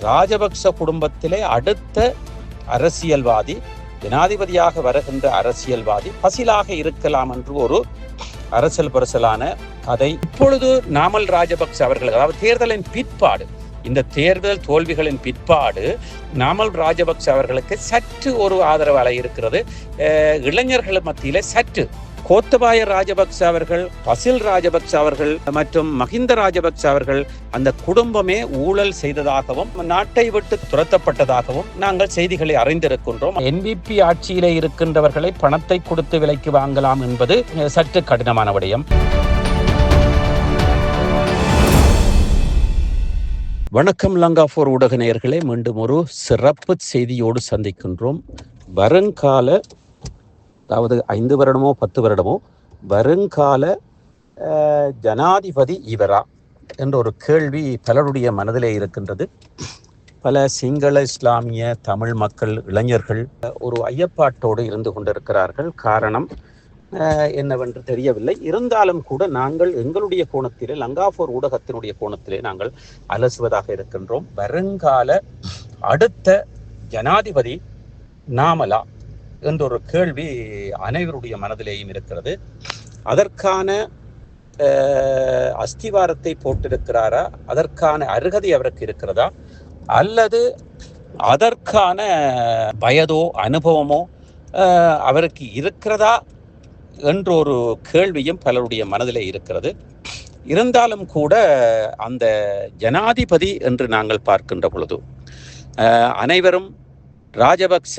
ராஜபக்ச குடும்பத்திலே அடுத்த அரசியல்வாதி ஜனாதிபதியாக வருகின்ற அரசியல்வாதி பசிலாக இருக்கலாம் என்று ஒரு அரசியல் பரசலான கதை. இப்பொழுது நாமல் ராஜபக்ச அவர்கள் அதாவது தேர்தலின் பிற்பாடு இந்த தேர்தல் தோல்விகளின் பிற்பாடு நாமல் ராஜபக்ச அவர்களுக்கு சற்று ஒரு ஆதரவு அலை இருக்கிறது இளைஞர்கள் மத்தியிலே சற்று கோத்தபாய ராஜபக்ச அவர்கள் பசில் ராஜபக்ச அவர்கள் மற்றும் மஹிந்த ராஜபக்ச அவர்கள் அந்த குடும்பமே ஊழல் செய்ததாகவும் நாட்டை விட்டு துரத்தப்பட்டதாகவும் நாங்கள் செய்திகளை அறிந்திருக்கின்றோம். என்பிபி ஆட்சியிலே இருக்கின்றவர்களை பணத்தை கொடுத்து விலைக்கு வாங்கலாம் என்பது சற்று கடினமான விடயம். வணக்கம் லங்காஃபோர் ஊடக நேயர்களே. மீண்டும் ஒரு சிறப்பு செய்தியோடு சந்திக்கின்றோம். வருங்கால அதாவது ஐந்து வருடமோ பத்து வருடமோ வருங்கால ஜனாதிபதி இவரா என்ற ஒரு கேள்வி பலருடைய மனதிலே இருக்கின்றது. பல சிங்கள இஸ்லாமிய தமிழ் மக்கள் இளைஞர்கள் ஒரு ஐயப்பாட்டோடு இருந்து கொண்டிருக்கிறார்கள். காரணம் என்னவென்று தெரியவில்லை. இருந்தாலும் கூட நாங்கள் எங்களுடைய கோணத்திலே லங்காஃபோர் ஊடகத்தினுடைய கோணத்திலே நாங்கள் அலசுவதாக இருக்கின்றோம். வருங்கால அடுத்த ஜனாதிபதி நாமலா என்ற ஒரு கேள்வி அனைவருடைய மனதிலேயும் இருக்கிறது. அதற்கான அஸ்திவாரத்தை போட்டிருக்கிறாரா? அதற்கான அருகதை அவருக்கு இருக்கிறதா? அல்லது அதற்கான வயதோ அனுபவமோ அவருக்கு இருக்கிறதா? என்ற ஒரு கேள்வியும் பலருடைய மனதில் இருக்கிறது. இருந்தாலும் கூட அந்த ஜனாதிபதி என்று நாங்கள் பார்க்கின்ற பொழுது அனைவரும் ராஜபக்ச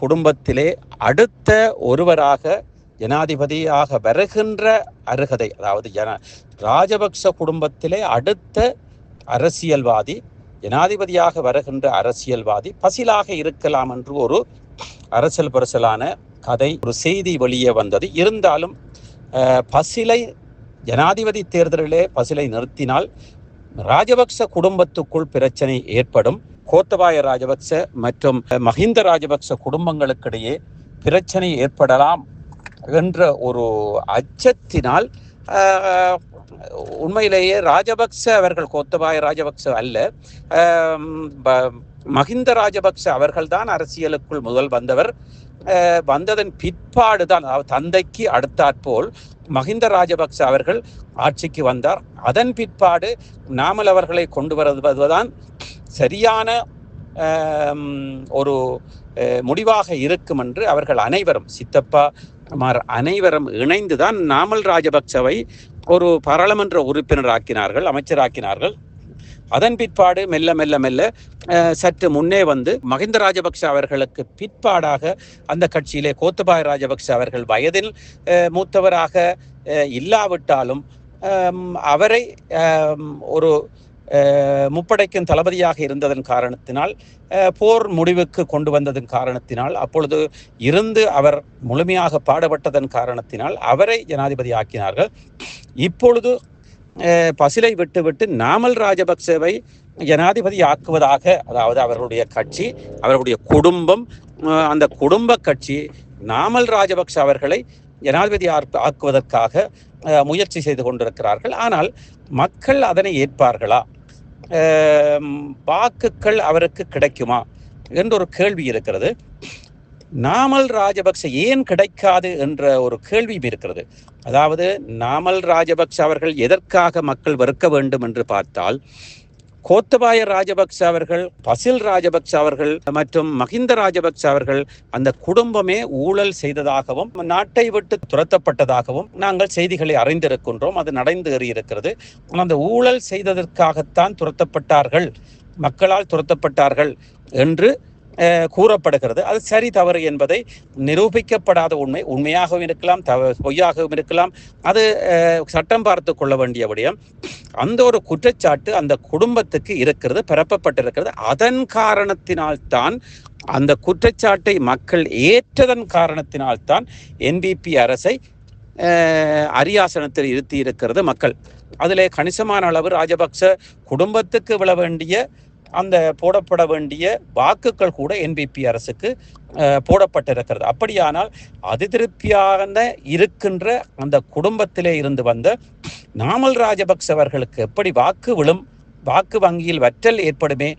குடும்பத்திலே அடுத்த ஒருவராக ஜனாதிபதியாக வருகின்ற அருகதை அதாவது ஜன ராஜபக்ச குடும்பத்திலே அடுத்த அரசியல்வாதி ஜனாதிபதியாக வருகின்ற அரசியல்வாதி பசிலாக இருக்கலாம் என்று ஒரு அரசியல் பரசலான கதை ஒரு செய்தி வெளியே வந்தது. இருந்தாலும் பசிலை ஜனாதிபதி தேர்தலிலே பசிலை நிறுத்தினால் ராஜபக்ச குடும்பத்துக்குள் பிரச்சனை ஏற்படும். கோத்தபாய ராஜபக்ச மற்றும் மஹிந்த ராஜபக்ச குடும்பங்களுக்கிடையே பிரச்சனை ஏற்படலாம் என்ற ஒரு அச்சத்தினால் உண்மையிலேயே ராஜபக்ச அவர்கள் கோத்தபாய ராஜபக்ச அல்ல. ப- மஹிந்த ராஜபக்ச அவர்கள்தான் அரசியலுக்குள் முதல் வந்தவர். வந்ததன் பிற்பாடு தான் தந்தைக்கு அடுத்தாற்போல் மஹிந்த ராஜபக்ச அவர்கள் ஆட்சிக்கு வந்தார். அதன் பிற்பாடு நாமல் அவர்களை கொண்டு வருவதுதான் சரியான ஒரு முடிவாக இருக்கும் என்று அவர்கள் அனைவரும் சித்தப்பா மார் அனைவரும் இணைந்துதான் நாமல் ராஜபக்சவை ஒரு பாராளுமன்ற உறுப்பினர் ஆக்கினார்கள் அமைச்சராக்கினார்கள் அதன் பிற்பாடு மெல்ல மெல்ல மெல்ல சற்று முன்னே வந்து மஹிந்த ராஜபக்ச அவர்களுக்கு பிற்பாடாக அந்த கட்சியிலே கோத்தபாய ராஜபக்ச அவர்கள் வயதில் மூத்தவராக இல்லாவிட்டாலும் அவரை ஒரு முப்படைக்கும் தளபதியாக இருந்ததன் காரணத்தினால் போர் முடிவுக்கு கொண்டு வந்ததன் காரணத்தினால் அப்பொழுது இருந்து அவர் முழுமையாக பாடுபட்டதன் காரணத்தினால் அவரை ஜனாதிபதி ஆக்கினார்கள். இப்பொழுது பசிலை விட்டுவிட்டு நாமல் ராஜபக்சேவை ஜனாதிபதி ஆக்குவதாக அதாவது அவர்களுடைய கட்சி அவர்களுடைய குடும்பம் அந்த குடும்ப கட்சி நாமல் ராஜபக்ச அவர்களை ஜனாதிபதி ஆக்குவதற்காக முயற்சி செய்து கொண்டிருக்கிறார்கள். ஆனால் மக்கள் அதனை ஏற்பார்களா? வாக்குகள் அவருக்கு கிடைக்குமா என்ற ஒரு கேள்வி இருக்கிறது. நாமல் ராஜபக்ச ஏன் கிடைக்காது என்ற ஒரு கேள்வியும் இருக்கிறது. அதாவது நாமல் ராஜபக்ச அவர்கள் எதற்காக மக்கள் வெறுக்க வேண்டும் என்று பார்த்தால் கோத்தபாய ராஜபக்ச அவர்கள் பசில் ராஜபக்ச அவர்கள் மற்றும் மஹிந்த ராஜபக்ச அவர்கள் அந்த குடும்பமே ஊழல் செய்ததாகவும் நாட்டை விட்டு துரத்தப்பட்டதாகவும் நாங்கள் செய்திகளை அறிந்திருக்கின்றோம். அது நடந்து இருக்கிறது அந்த ஊழல் செய்ததற்காகத்தான் துரத்தப்பட்டார்கள். மக்களால் துரத்தப்பட்டார்கள் என்று கூறப்படுகிறது. அது சரி தவறு என்பதை நிரூபிக்கப்படாத உண்மை. உண்மையாகவும் இருக்கலாம் தவ பொய்யாகவும் இருக்கலாம். அது சட்டம் பார்த்து கொள்ள வேண்டிய விடயம். அந்த ஒரு குற்றச்சாட்டு அந்த குடும்பத்துக்கு இருக்கிறது பரப்பப்பட்டிருக்கிறது. அதன் காரணத்தினால்தான் அந்த குற்றச்சாட்டை மக்கள் ஏற்றதன் காரணத்தினால்தான் என்பிபி அரசை அரியாசனத்தில் இருத்தி இருக்கிறது மக்கள். அதிலே கணிசமான அளவு ராஜபக்ச குடும்பத்துக்கு விழ வேண்டிய அந்த போடப்பட வேண்டிய வாக்குகள் கூட என்பிபி அரசுக்கு அஹ், போடப்பட்டிருக்கிறது. அப்படியானால் அதிருப்தியாக இருக்கின்ற அந்த குடும்பத்திலே இருந்து வந்த நாமல் ராஜபக்ச அவர்களுக்கு எப்படி வாக்கு விழும் வாக்கு வங்கியில் வற்றல் ஏற்படுமே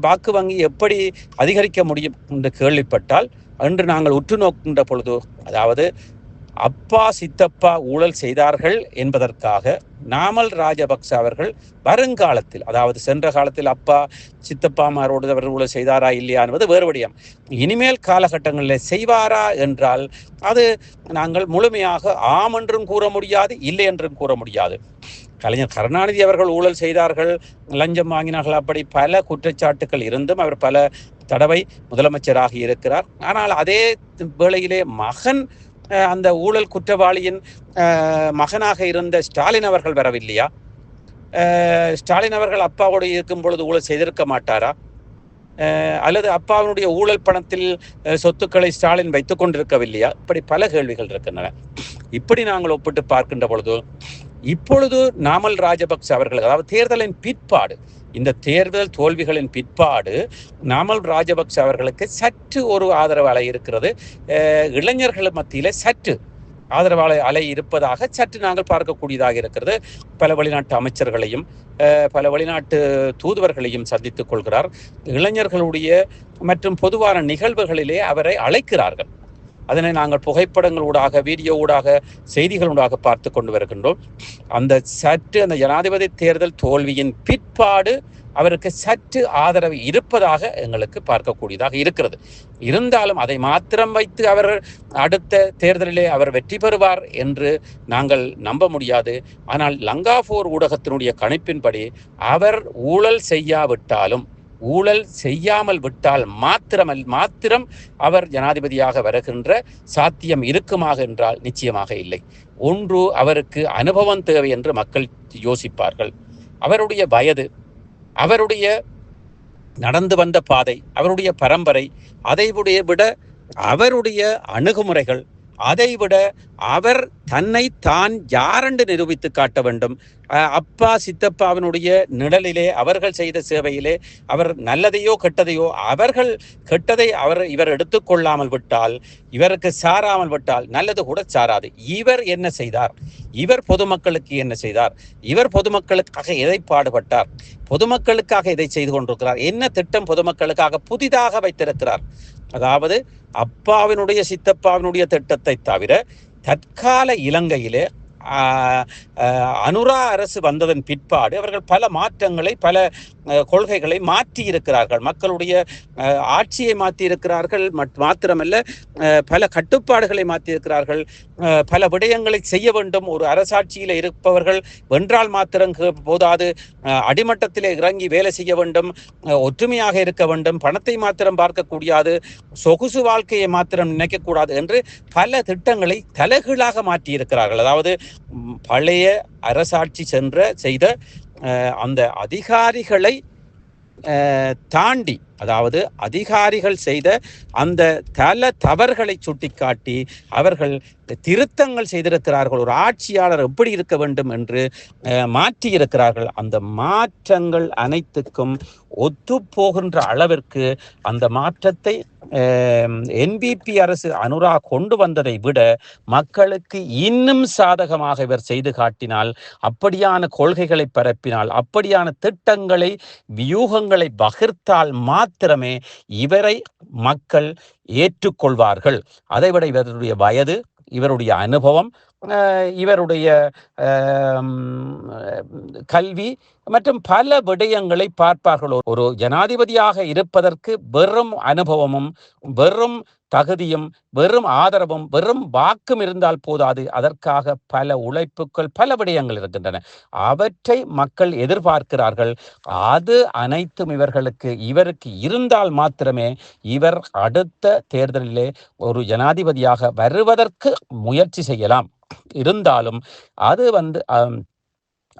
வாக்கு வங்கி எப்படி அதிகரிக்க முடியும் என்று கேள்விப்பட்டால் என்று நாங்கள் உற்று நோக்கின்ற பொழுது அதாவது அப்பா சித்தப்பா ஊழல் செய்தார்கள் என்பதற்காக நாமல் ராஜபக்ச அவர்கள் வருங்காலத்தில் அதாவது சென்ற காலத்தில் அப்பா சித்தப்பாமாரோடு அவர் ஊழல் செய்தாரா இல்லையா என்பது வேறுபடியம் இனிமேல் காலகட்டங்களில் செய்வாரா என்றால் அது நாங்கள் முழுமையாக ஆம் என்றும் கூற முடியாது இல்லை என்றும் கூற முடியாது. கலைஞர் கருணாநிதி அவர்கள் ஊழல் செய்தார்கள் லஞ்சம் வாங்கினார்கள் அப்படி பல குற்றச்சாட்டுகள் இருந்தும் அவர் பல தடவை முதலமைச்சராக இருக்கிறார். ஆனால் அதே வேளையிலே மகன் அந்த ஊழல் குற்றவாளியின் மகனாக இருந்த ஸ்டாலின் அவர்கள் வரவில்லையா? ஸ்டாலின் அவர்கள் அப்பாவோடு இருக்கும் பொழுது ஊழல் செய்திருக்க மாட்டாரா? அல்லது அப்பாவினுடைய ஊழல் பணத்தில் சொத்துக்களை ஸ்டாலின் வைத்துக் கொண்டிருக்கவில்லையா? இப்படி பல கேள்விகள் இருக்கின்றன. இப்படி நாங்கள் ஒப்பிட்டு பார்க்கின்ற பொழுது இப்பொழுது நாமல் ராஜபக்ச அவர்கள் அதாவது தேர்தலின் பிற்பாடு இந்த தேர்தல் தோல்விகளின் பிற்பாடு நாமல் ராஜபக்ச அவர்களுக்கு சற்று ஒரு ஆதரவு அலை இருக்கிறது. இளைஞர்கள் மத்தியில் சற்று ஆதரவாளர் அலை இருப்பதாக சற்று நாங்கள் பார்க்கக்கூடியதாக இருக்கிறது. பல வெளிநாட்டு அமைச்சர்களையும் பல வெளிநாட்டு தூதுவர்களையும் சந்தித்துக் கொள்கிறார். இளைஞர்களுடைய மற்றும் பொதுவான நிகழ்வுகளிலே அவரை அழைக்கிறார்கள். அதனை நாங்கள் புகைப்படங்களூடாக வீடியோ ஊடாக செய்திகளூடாக பார்த்து கொண்டு வருகின்றோம். அந்த சற்று அந்த ஜனாதிபதி தேர்தல் தோல்வியின் பிற்பாடு அவருக்கு சற்று ஆதரவு இருப்பதாக எங்களுக்கு பார்க்கக்கூடியதாக இருக்கிறது. இருந்தாலும் அதை மாத்திரம் வைத்து அவர் அடுத்த தேர்தலிலே அவர் வெற்றி பெறுவார் என்று நாங்கள் நம்ப முடியாது. ஆனால் லங்காபோர் ஊடகத்தினுடைய கணிப்பின்படி அவர் ஊழல் செய்யாவிட்டாலும் ஊழல் செய்யாமல் விட்டால் மாத்திரமல் மாத்திரம் அவர் ஜனாதிபதியாக வருகின்ற சாத்தியம் இருக்குமாக என்றால் நிச்சயமாக இல்லை. ஒன்று அவருக்கு அனுபவம் தேவை என்று மக்கள் யோசிப்பார்கள். அவருடைய வயது அவருடைய நடந்து வந்த பாதை அவருடைய பரம்பரை அதை விட அவருடைய அணுகுமுறைகள் அதைவிட அவர் தன்னை தான் யாரென்று நிரூபித்து காட்ட வேண்டும்? அப்பா சித்தப்பாவினுடைய நிழலிலே அவர்கள் செய்த சேவையிலே அவர் நல்லதையோ கெட்டதையோ அவர்கள் கெட்டதை அவர் இவர் எடுத்துக்கொள்ளாமல் விட்டால் இவருக்கு சாராமல் விட்டால் நல்லது கூட சாராது. இவர் என்ன செய்தார்? இவர் பொதுமக்களுக்கு என்ன செய்தார்? இவர் பொதுமக்களுக்காக எதை பாடுபட்டார்? பொதுமக்களுக்காக இதை செய்து கொண்டிருக்கிறார்? என்ன திட்டம் பொதுமக்களுக்காக புதிதாக வைத்திருக்கிறார்? அதாவது அப்பாவினுடைய சித்தப்பாவினுடைய திட்டத்தை தவிர தற்கால இலங்கையிலே அனுரா அரசு வந்ததன் பிற்பாடு அவர்கள் பல மாற்றங்களை பல கொள்கைகளை மாற்றி இருக்கிறார்கள் மக்களுடைய ஆட்சியை மாற்றி இருக்கிறார்கள் மாத்திரமல்ல பல கட்டுப்பாடுகளை மாற்றி இருக்கிறார்கள் பல விடயங்களை செய்ய வேண்டும். ஒரு அரசாட்சியில் இருப்பவர்கள் வென்றால் மாத்திரம் போதாது. அடிமட்டத்தில் இறங்கி வேலை செய்ய வேண்டும். ஒற்றுமையாக இருக்க வேண்டும். பணத்தை மாத்திரம் பார்க்கக்கூடாது சொகுசு வாழ்க்கையை மாத்திரம் நினைக்கக்கூடாது என்று பல திட்டங்களை தலைகீழாக மாற்றி இருக்கிறார்கள் அதாவது பழைய அரசாட்சி சென்ற செய்த அந்த அதிகாரிகளை தாண்டி அதாவது அதிகாரிகள் செய்த அந்த தல தவறுகளை சுட்டிக்காட்டி அவர்கள் திருத்தங்கள் செய்திருக்கிறார்கள். ஒரு ஆட்சியாளர் எப்படி இருக்க வேண்டும் என்று மாற்றியிருக்கிறார்கள். அந்த மாற்றங்கள் அனைத்துக்கும் ஒத்து போகின்ற அளவிற்கு அந்த மாற்றத்தை என்பிபி அரசு அனுரா கொண்டு வந்ததை விட மக்களுக்கு இன்னும் சாதகமாக இவர் செய்து காட்டினால் அப்படியான கொள்கைகளை பரப்பினால் அப்படியான திட்டங்களை வியூகங்களை பகிர்த்தால் மா மாத்திரமே இவரை மக்கள் ஏற்றுக்கொள்வார்கள். அதைவிட இவருடைய வயது இவருடைய அனுபவம் இவருடைய கல்வி மற்றும் பல விடயங்களை பார்ப்பார்கள். ஒரு ஜனாதிபதியாக இருப்பதற்கு வெறும் அனுபவமும் வெறும் தகுதியும் வெறும் ஆதரவும் வெறும் வாக்கும் இருந்தால் போதாது. அதற்காக பல உழைப்புகள் பல விடயங்கள் இருக்கின்றன. அவற்றை மக்கள் எதிர்பார்க்கிறார்கள். அது அனைத்தும் இவர்களுக்கு இவருக்கு இருந்தால் மாத்திரமே இவர் அடுத்த தேர்தலிலே ஒரு ஜனாதிபதியாக வருவதற்கு முயற்சி செய்யலாம். இருந்தாலும் அது வந்து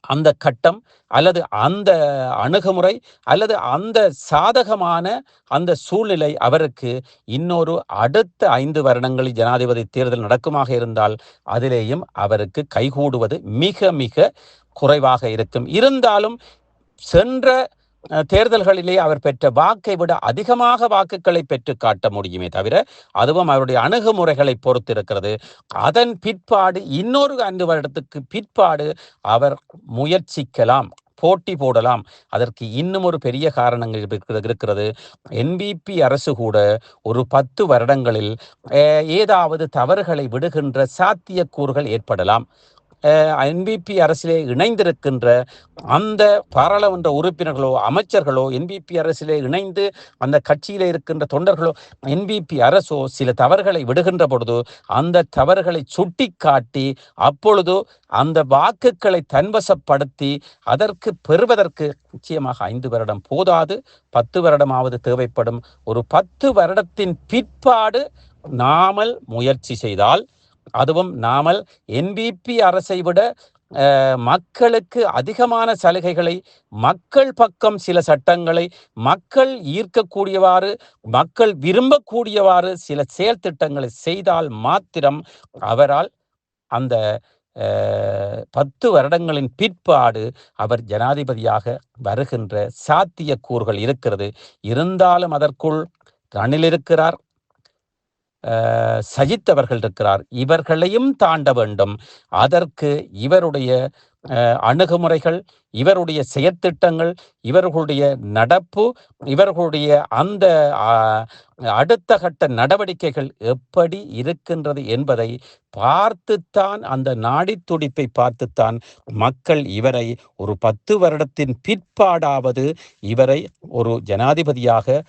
அந்த கட்டம் அல்லது அந்த அணுகுமுறை அல்லது அந்த சாதகமான அந்த சூழ்நிலை அவருக்கு இன்னொரு அடுத்த ஐந்து வருடங்களில் ஜனாதிபதி தேர்தல் நடக்குமாக இருந்தால் அதிலேயும் அவருக்கு கைகூடுவது மிக மிக குறைவாக இருக்கும். இருந்தாலும் சென்ற தேர்தல்களிலே அவர் பெற்ற வாக்கை விட அதிகமாக வாக்குகளை பெற்று காட்ட முடியுமே தவிர அதுவும் அவருடைய அணுகுமுறைகளை பொறுத்திருக்கிறது. அதன் பிற்பாடு இன்னொரு அன்று வருடத்துக்கு பிற்பாடு அவர் முயற்சிக்கலாம் போட்டி போடலாம். அதற்கு இன்னும் ஒரு பெரிய காரணங்கள் இருக்கிறது. என்பிபி அரசு கூட ஒரு பத்து வருடங்களில் ஏதாவது தவறுகளை விடுகின்ற சாத்தியக்கூறுகள் ஏற்படலாம். என்பிபி அரசிலே இணைந்திருக்கின்ற அந்த பாராளுமன்ற உறுப்பினர்களோ அமைச்சர்களோ என்பிபி அரசிலே இணைந்து அந்த கட்சியிலே இருக்கின்ற தொண்டர்களோ என்பிபி அரசோ சில தவறுகளை விடுகின்ற பொழுது அந்த தவறுகளை சுட்டி காட்டி அப்பொழுது அந்த வாக்குகளை தன்வசப்படுத்தி அதற்கு பெறுவதற்கு நிச்சயமாக ஐந்து வருடம் போதாது பத்து வருடமாவது தேவைப்படும். ஒரு பத்து வருடத்தின் பிற்பாடு நாமல் முயற்சி செய்தால் அதுவும் நாமல் என்பிபி அரசை விட மக்களுக்கு அதிகமான சலுகைகளை மக்கள் பக்கம் சில சட்டங்களை மக்கள் ஈர்க்கக்கூடியவாறு மக்கள் விரும்பக்கூடியவாறு சில செயல் திட்டங்களை செய்தால் மாத்திரம் அவரால் அந்த பத்து வருடங்களின் பிற்பாடு அவர் ஜனாதிபதியாக வருகின்ற சாத்தியக்கூறுகள் இருக்கிறது. இருந்தாலும் அதற்குள் ரணில் இருக்கிறார். சஜித் அவர்கள் இருக்கிறார் இவர்களையும் தாண்ட வேண்டும். அதற்கு இவருடைய அணுகுமுறைகள் இவருடைய செயற்திட்டங்கள் இவர்களுடைய நடப்பு இவர்களுடைய அந்த அடுத்த கட்ட நடவடிக்கைகள் எப்படி இருக்கின்றது என்பதை பார்த்துத்தான் அந்த நாடி துடிப்பை பார்த்துத்தான் மக்கள் இவரை ஒரு பத்து வருடத்தின் பிற்பாடாவது இவரை ஒரு ஜனாதிபதியாக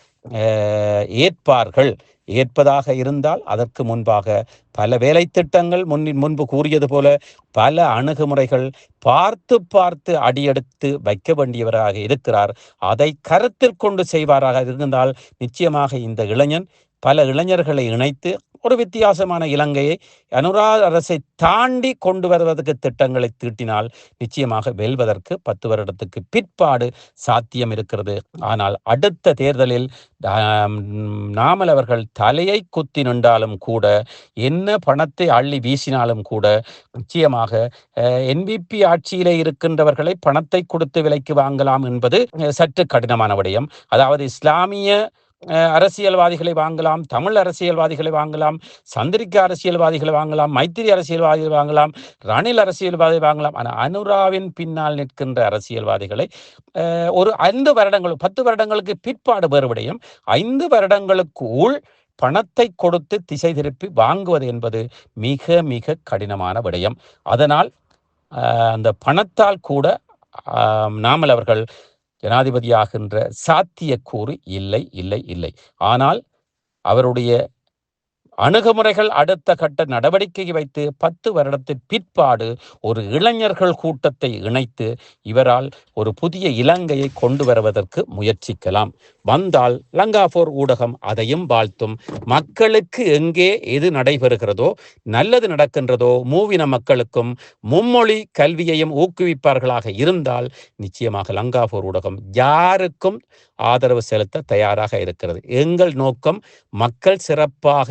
ஏற்பார்கள். ஏற்பதாக இருந்தால் அதற்கு முன்பாக பல வேலை திட்டங்கள் முன்னின் முன்பு கூறியது போல பல அணுகுமுறைகள் பார்த்து பார்த்து அடியெடுத்து வைக்க வேண்டியவராக இருக்கிறார். அதை கருத்தில் கொண்டு செய்வாராக இருந்தால் நிச்சயமாக இந்த இளைஞன் பல இளைஞர்களை இணைத்து ஒரு வித்தியாசமான இலங்கையை அனுரா அரசை தாண்டி கொண்டு வருவதற்கு திட்டங்களை தீட்டினால் நிச்சயமாக வெல்வதற்கு பத்து வருடத்துக்கு பிற்பாடு சாத்தியம் இருக்கிறது. ஆனால் அடுத்த தேர்தலில் நாமல் அவர்கள் தலையை குத்தி நின்றாலும் கூட என்ன பணத்தை அள்ளி வீசினாலும் கூட நிச்சயமாக என்பிபி ஆட்சியிலே இருக்கின்றவர்களை பணத்தை கொடுத்து விலைக்கு வாங்கலாம் என்பது சற்று கடினமான விடயம். அதாவது இஸ்லாமிய அரசியல்வாதிகளை வாங்கலாம் தமிழ் அரசியல்வாதிகளை வாங்கலாம் சந்திரிக்க அரசியல்வாதிகளை வாங்கலாம் மைத்திரி அரசியல்வாதிகள் வாங்கலாம் ரணில் அரசியல்வாதி வாங்கலாம். ஆனால் அனுராவின் பின்னால் நிற்கின்ற அரசியல்வாதிகளை அஹ், ஒரு ஐந்து வருடங்கள் பத்து வருடங்களுக்கு பிற்பாடு வேறுபடையும் ஐந்து ஐந்து வருடங்களுக்குள் பணத்தை கொடுத்து திசை திருப்பி வாங்குவது என்பது மிக மிக கடினமான விடயம். அதனால் ஆஹ், அந்த பணத்தால் கூட நாமல் அவர்கள் ஜனாதிபதியாகின்ற சாத்தியக்கூறு இல்லை இல்லை இல்லை. ஆனால் அவருடைய அணுகுமுறைகள் அடுத்த கட்ட நடவடிக்கை வைத்து பத்து வருடத்தின் பிற்பாடு ஒரு இளைஞர்கள் கூட்டத்தை இணைத்து இவரால் ஒரு புதிய இலங்கையை கொண்டு வருவதற்கு முயற்சிக்கலாம். வந்தால் லங்காபோர் ஊடகம் அதையும் வாழ்த்தும். மக்களுக்கு எங்கே எது நடைபெறுகிறதோ நல்லது நடக்கின்றதோ மூவின மக்களுக்கும் மும்மொழி கல்வியையும் ஊக்குவிப்பார்களாக இருந்தால் நிச்சயமாக லங்காபோர் ஊடகம் யாருக்கும் ஆதரவு செலுத்த தயாராக இருக்கிறது. எங்கள் நோக்கம் மக்கள் சிறப்பாக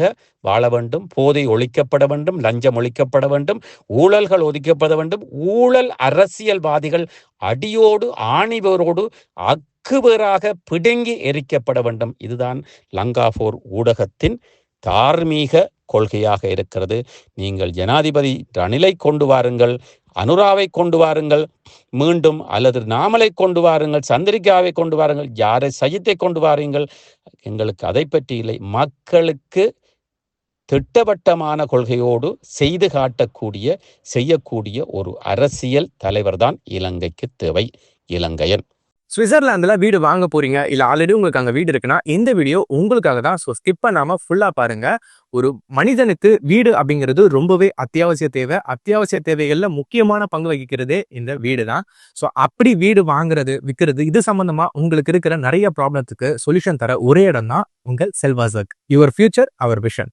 வாழ வேண்டும் போதை ஒழிக்கப்பட வேண்டும் லஞ்சம் ஒழிக்கப்பட வேண்டும் ஊழல்கள் ஒதுக்கப்பட வேண்டும். ஊழல் அரசியல்வாதிகள் அடியோடு ஆணிவரோடு அக்குவராக பிடுங்கி எரிக்கப்பட வேண்டும். இதுதான் லங்காபோர் ஊடகத்தின் தார்மீக கொள்கையாக இருக்கிறது. நீங்கள் ஜனாதிபதி ரணிலை கொண்டு வாருங்கள் அனுராவை கொண்டு வாருங்கள் மீண்டும் அல்லது நாமலை கொண்டு வாருங்கள் சந்திரிகாவை கொண்டு வாருங்கள் யாரை சஜித்தை கொண்டு வாருங்கள் எங்களுக்கு அதை பற்றி இல்லை. மக்களுக்கு திட்டவட்டமான கொள்கையோடு செய்து காட்டக்கூடிய செய்யக்கூடிய ஒரு அரசியல் தலைவர் தான் இலங்கைக்கு தேவை இலங்கையன். சுவிட்சர்லாந்தில் வீடு வாங்க போறீங்க இல்லை ஆல்ரெடி உங்களுக்கு அங்கே வீடு இருக்குன்னா இந்த வீடியோ உங்களுக்காக தான். ஸோ ஸ்கிப் பண்ணாம ஃபுல்லா பாருங்க. ஒரு மனிதனுக்கு வீடு அப்படிங்கிறது ரொம்பவே அத்தியாவசிய தேவை. அத்தியாவசிய தேவைகளில் முக்கியமான பங்கு வகிக்கிறதே இந்த வீடு தான். ஸோ அப்படி வீடு வாங்குறது விற்கிறது இது சம்பந்தமா உங்களுக்கு இருக்கிற நிறைய ப்ராப்ளத்துக்கு சொல்யூஷன் தர ஒரே இடம் தான் உங்கள் செல்வாசக். Your future our vision